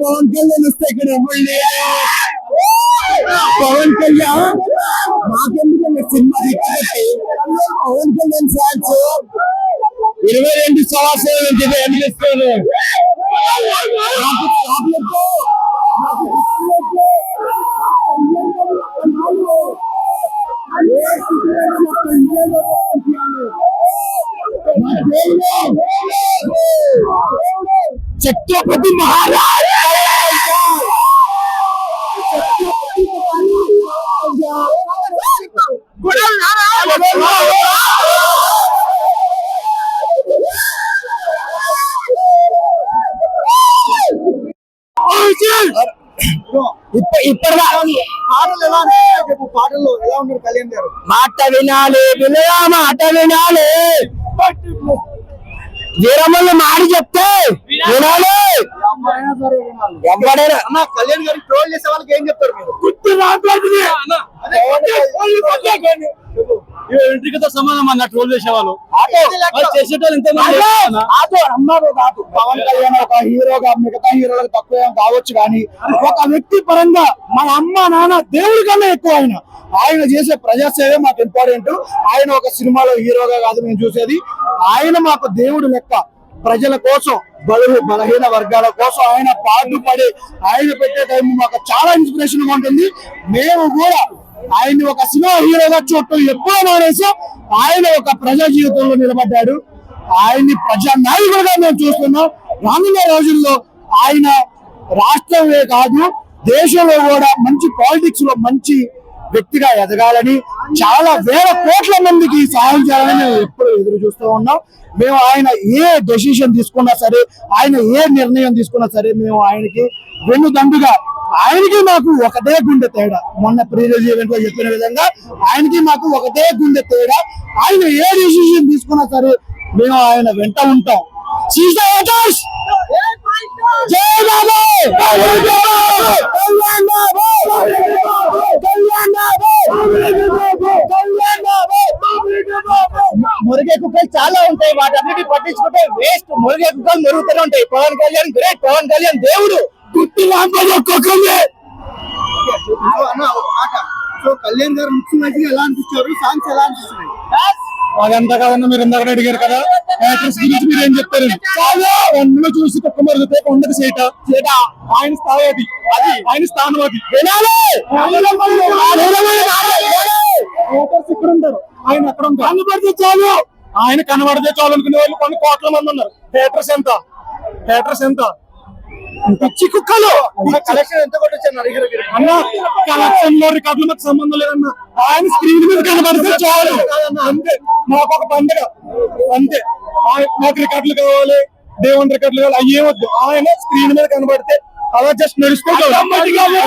పవన్ కళ్యాణ్ వస్తే ఇక్కడ ఎవరు Pavan Kalyan మాకెందుకంటే cinema hit Pavan Kalyan fans ఇరవై రెండు సంవత్సరాల నుంచి ఇది అనిపిస్తుంది నాకు పాటల్లో ఎలా ఉన్నారు కళ్యాణ్ గారు? మాట వినాలి పిల్లగా మాట వినాలి. వీరమ్మలు మాట చెప్తే వినాలి. ఎవడైనా అన్న కళ్యాణ్ గారికి ట్రోల్ చేసే వాళ్ళకి ఏం చెప్తారు మీరు? గుర్తు మాట్లాడుతుంది. ఎంట్రీతో సమానం అన్న ట్రోల్ చేసేవాళ్ళు. చేసేటోళ్ళు? ఆటో. అన్నారు కాదు. పవన్ కళ్యాణ్ ఒక హీరోగా మిగతా హీరోలకు తక్కువ కావచ్చు కానీ ఒక వ్యక్తి పరంగా మన అమ్మ నాన్న దేవుడి కన్నా ఎక్కువ ఆయన. ఆయన చేసే ప్రజాసేవే మాకు ఇంపార్టెంట్ ఆయన ఒక సినిమాలో హీరోగా కాదు మేము చూసేది. ఆయన మాకు దేవుడు లెక్క. ప్రజల కోసం బల బలహీన వర్గాల కోసం ఆయన పాటుపడి ఆయన పెట్టే టైం మాకు చాలా ఇన్స్పిరేషన్గా ఉంటుంది. మేము కూడా ఆయన్ని ఒక సినిమా హీరోగా చూడటం ఎప్పుడో మానేసాం ఆయన ఒక ప్రజా జీవితంలో నిలబడ్డాడు. ఆయన్ని ప్రజా నాయకుడుగా మేము చూస్తున్నాం. రానున్న రోజుల్లో ఆయన రాష్ట్రమే కాదు దేశంలో కూడా మంచి పాలిటిక్స్లో మంచి వ్యక్తిగా ఎదగాలని చాలా వేల కోట్ల మందికి సహాయం చేయాలని మేము ఎప్పుడు ఎదురు చూస్తూ ఉన్నాం. మేము ఆయన ఏ డెసిషన్ తీసుకున్నా సరే ఆయన ఏ నిర్ణయం తీసుకున్నా సరే మేము ఆయనకి వెన్నుదండుగా ఆయనకి మాకు ఒకటే గుండె తేడా. మొన్న ప్రీవియస్ ఈవెంట్లో చెప్పిన విధంగా ఆయనకి మాకు ఒకటే గుండె తేడా. ఆయన ఏ డెసిషన్ తీసుకున్నా సరే మేము ఆయన వెంట ఉంటాం! జై బాబు మురిగే కుక్కలు చాలా ఉంటాయి. వాటన్నిటి పట్టించుకుంటే వేస్ట్ మురిగే కుక్కలు మెరుగుతూనే ఉంటాయి. పవన్ కళ్యాణ్ గ్రేట్ పవన్ కళ్యాణ్ దేవుడు. గుర్తు సో కళ్యాణ్ గారు ముఖ్యమంత్రి ఎలా అనిపించారు? సాంగ్స్ ఎలా అనిపిస్తున్నాయి? అదంతా కాదన్న మీరు ఇందాక అడిగారు కదా. యాక్ట్రెస్ గురించి మీరు ఏం చెప్తారు? చాలా అందులో చూసి కుక్క మరుగుతే కొండకు సేట. సేట. ఆయన స్థాయి అది. అది ఆయన స్థానం అది. ఓటర్స్ ఇక్కడ ఉంటారు. ఆయన ఎక్కడ ఉంటారు. కనబడితే చాలు! ఆయన కనబడితే చాలు అనుకునే వాళ్ళు కొన్ని కోట్ల మంది ఉన్నారు. థియేటర్స్ ఎంత? థియేటర్స్ ఎంత? పిచ్చి కుక్కలు! కలెక్షన్ ఎంత. అన్న కలెక్షన్లో రికార్డులు మాకు సంబంధం లేదన్న. ఆయన స్క్రీన్ మీద కనబడితే చాలు! అంతే. మాకు ఒక పండుగ. అంతే. ఆయన- మాకు రికార్డులు కావాలి దేవుని రికార్డులు కావాలి అయ్యే వద్దు ఆయన స్క్రీన్ మీద కనబడితే అలా జస్ట్ నడుస్తూ వినాలి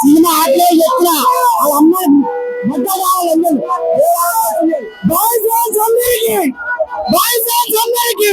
సినిమా ఆటలే చెప్తున్నా వాళ్ళ అమ్మ ముద్ద కావాలి బాయ్స్ అందరికి బాయ్స్ అందరికి